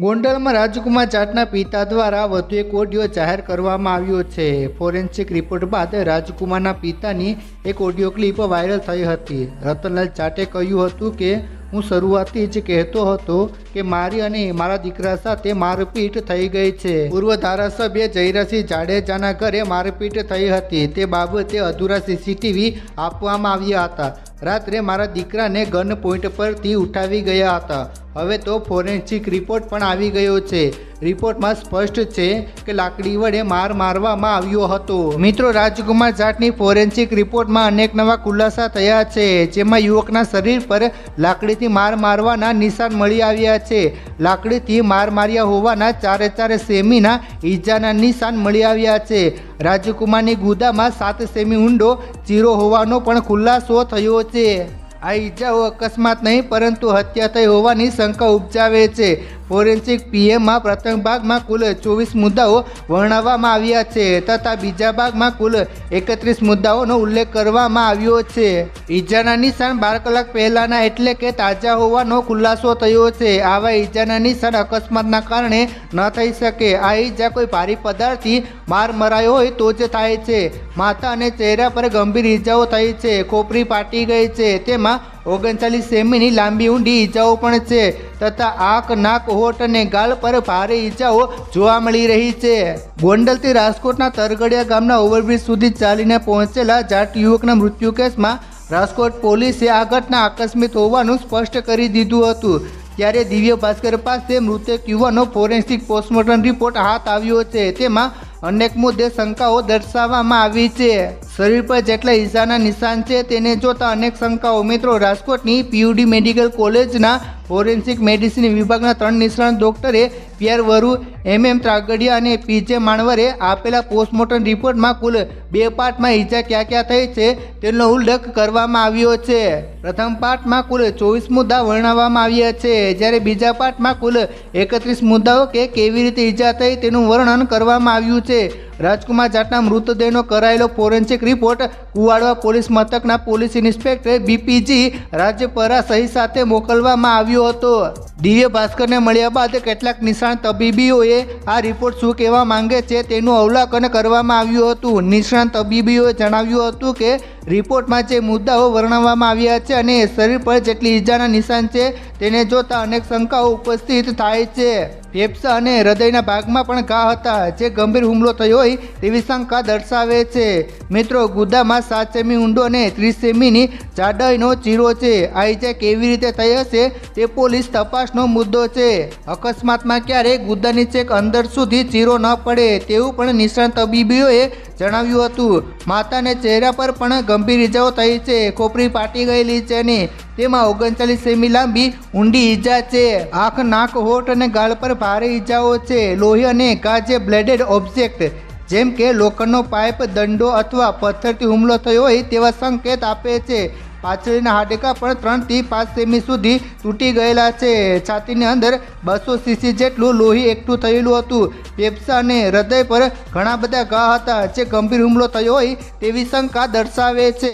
ગોંડલમાં રાજકુમાર જાટના પિતા દ્વારા વધુ એક ઓડિયો જાહેર કરવામાં આવ્યો છે. ફોરેન્સિક રિપોર્ટ બાદ રાજકુમારના પિતાની એક ઓડિયો ક્લિપ વાયરલ થઈ હતી. રતનલાલ જાટે કહ્યું હતું કે, હું શરૂઆતથી જ કહેતો હતો કે મારી અને મારા દીકરા સાથે મારપીટ થઈ ગઈ છે. પૂર્વ ધારાસભ્ય જયરાસિંહ જાડેજાના ઘરે મારપીટ થઈ હતી. તે બાબતે અધૂરા સીસીટીવી આપવામાં આવ્યા હતા. રાત્રે મારા દીકરાને ગન પોઈન્ટ પરથી ઉઠાવી ગયા હતા. હવે તો ફોરેન્સિક રિપોર્ટ પણ આવી ગયો છે. રિપોર્ટમાં સ્પષ્ટ છે કે લાકડી વડે માર મારવામાં આવ્યો હતો. મિત્રો, રાજકુમાર જાટની ફોરેન્સિક રિપોર્ટમાં અનેક નવા ખુલાસા થયા છે, જેમાં યુવકના શરીર પર લાકડીથી માર મારવાના નિશાન મળી આવ્યા છે. લાકડીથી માર માર્યા હોવાના ચારે ચારે સેમીના ઈજાના નિશાન મળી આવ્યા છે. રાજકુમારની ગુદામાં સાત સેમી ઊંડો ચીરો હોવાનો પણ ખુલાસો થયો છે. આ ઈજાઓ અકસ્માત નહીં પરંતુ હત્યા થઈ હોવાની શંકા ઉપજાવે છે. ફોરેન્સિક પીએમમાં પ્રથમ ભાગમાં કુલ ચોવીસ મુદ્દાઓ વર્ણવવામાં આવ્યા છે તથા બીજા ભાગમાં કુલ એકત્રીસ મુદ્દાઓનો ઉલ્લેખ કરવામાં આવ્યો છે. ઈજાના નિશાન બાર કલાક પહેલાના એટલે કે તાજા હોવાનો ખુલાસો થયો છે. આવા ઈજાના નિશાન અકસ્માતના કારણે ન થઈ શકે. આ ઈજા કોઈ ભારી પદાર્થથી માર મરાયો હોય તો જ થાય છે. માથા અને ચહેરા પર ગંભીર ઈજાઓ થઈ છે. ખોપરી ફાટી ગઈ છે. તેમાં ઓગણચાલીસ સેમીની લાંબી ઊંડી ઈજાઓ પણ છે, તથા આંખ, નાક, હોઠ અને ગાલ પર ભારે ઈજાઓ જોવા મળી રહી છે. ગોંડલથી રાજકોટના તરગડિયા ગામના ઓવરબ્રિજ સુધી ચાલીને પહોંચેલા જાટ યુવકના મૃત્યુ કેસમાં રાજકોટ પોલીસે આ ઘટના આકસ્મિક હોવાનું સ્પષ્ટ કરી દીધું હતું. ત્યારે દિવ્ય ભાસ્કર પાસે મૃતક યુવાનો ફોરેન્સિક પોસ્ટમોર્ટમ રિપોર્ટ હાથ આવ્યો છે. તેમાં અનેક મુદ્દે શંકાઓ દર્શાવવામાં આવી છે. શરીર પર જેટલા ઈજાના નિશાન છે તેને જોતા અનેક શંકાઓ. મિત્રો, રાજકોટની પીયુડી મેડિકલ કોલેજના ફોરેન્સિક મેડિસિન વિભાગના ત્રણ નિષ્ણાત ડોક્ટરે પિયર વરુ એમ એમ ત્રાગડિયા અને પીજે માણવરે આપેલા પોસ્ટમોર્ટમ રિપોર્ટમાં કુલ બે પાર્ટમાં ઈજા ક્યાં ક્યાં થઈ છે તેનો ઉલ્લેખ કરવામાં આવ્યો છે. પ્રથમ પાર્ટમાં કુલ ચોવીસ મુદ્દા વર્ણવવામાં આવ્યા છે. જ્યારે બીજા પાર્ટમાં કુલ એકત્રીસ મુદ્દાઓ કે કેવી રીતે ઈજા થઈ તેનું વર્ણન કરવામાં આવ્યું છે. રાજકુમાર જાટના મૃતદેહનો કરાયેલો ફોરેન્સિક રિપોર્ટ કુવાડવા પોલીસ મથકના પોલીસ ઇન્સ્પેક્ટર બીપીજી રાજ્યપરા સહી સાથે મોકલવામાં આવ્યો હતો. દિવ્ય ભાસ્કરને મળ્યા બાદ કેટલાક નિષ્ણાત તબીબીઓએ આ રિપોર્ટ શું કહેવા માંગે છે તેનું અવલોકન કરવામાં આવ્યું હતું. નિષ્ણાત તબીબીઓએ જણાવ્યું હતું કે રિપોર્ટમાં જે મુદ્દાઓ વર્ણવવામાં આવ્યા છે અને શરીર પર જેટલી ઈજાના નિશાન છે તેને જોતા અનેક શંકાઓ ઉપસ્થિત થાય છે. ફેફસા અને હૃદયના ભાગમાં પણ ઘા હતા, જે ગંભીર હુમલો થયો હોય તેવી શંકા દર્શાવે છે. મિત્રો, ગુદામાં સાત સેમી ઊંડો અને ત્રીસ સેમીની જાડાઈનો ચીરો છે. આ ઈજા કેવી રીતે થઈ હશે તે પોલીસ તપાસનો મુદ્દો છે. અકસ્માતમાં ક્યારેય ગુદાની ચેક અંદર સુધી ચીરો ન પડે તેવું પણ નિષ્ણાત તબીબીઓએ જણાવ્યું હતું. માતાને ચહેરા પર પણ ગંભીર ઈજાઓ થઈ છે. ખોપરી ફાટી ગયેલી છે ને, તેમાં ઓગણચાલીસ સેમી લાંબી ઊંડી ઈજા છે. આંખ, નાક, હોઠ અને ગાળ પર ભારે ઈજાઓ છે. લોહી અને કાજે બ્લેડેડ ઓબ્જેક્ટ, જેમ કે લોખંડનો પાઇપ, દંડો અથવા પથ્થરથી હુમલો થયો હોય તેવા સંકેત આપે છે. પાછળના હાડકા પણ ત્રણથી પાંચ સેમી સુધી તૂટી ગયેલા છે. છાતીની અંદર બસો સીસી જેટલું લોહી એકઠું થયેલું હતું. ફેફસા અને હૃદય પર ઘણા બધા ઘા હતા. જે ગંભીર હુમલો થયો હોય તેવી શંકા દર્શાવે છે.